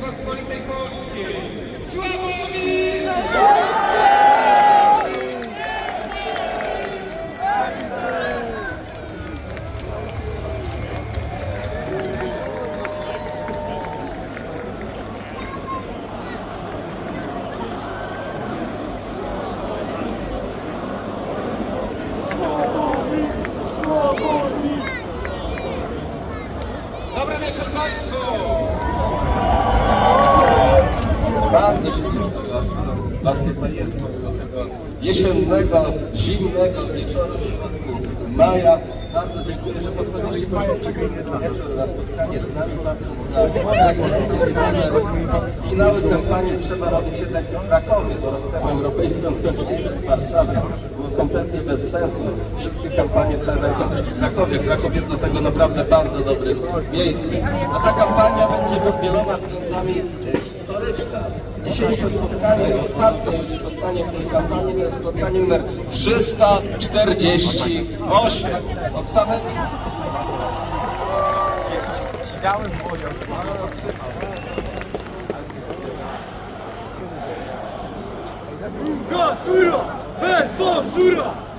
Rzeczpospolitej Polskiej Sławomir Dobry wieczór Państwu! Laskie Państwo do tego jesiennego, zimnego wieczoru w środku maja. Bardzo dziękuję, że postawiliście Państwo na spotkanie mówicie, Finały kampanii trzeba robić jednak w Krakowie, bo temu europejską w Warszawie było kompletnie bez sensu. Wszystkie kampanie trzeba kończyć w Krakowie. Kraków jest do tego naprawdę bardzo dobrym miejscem. A ta kampania będzie pod wieloma względami historyczna. Dzisiejsze spotkanie, ostatnie spotkanie w tej kampanii, to jest spotkanie numer 348. Od samego... Natura bez bonżura!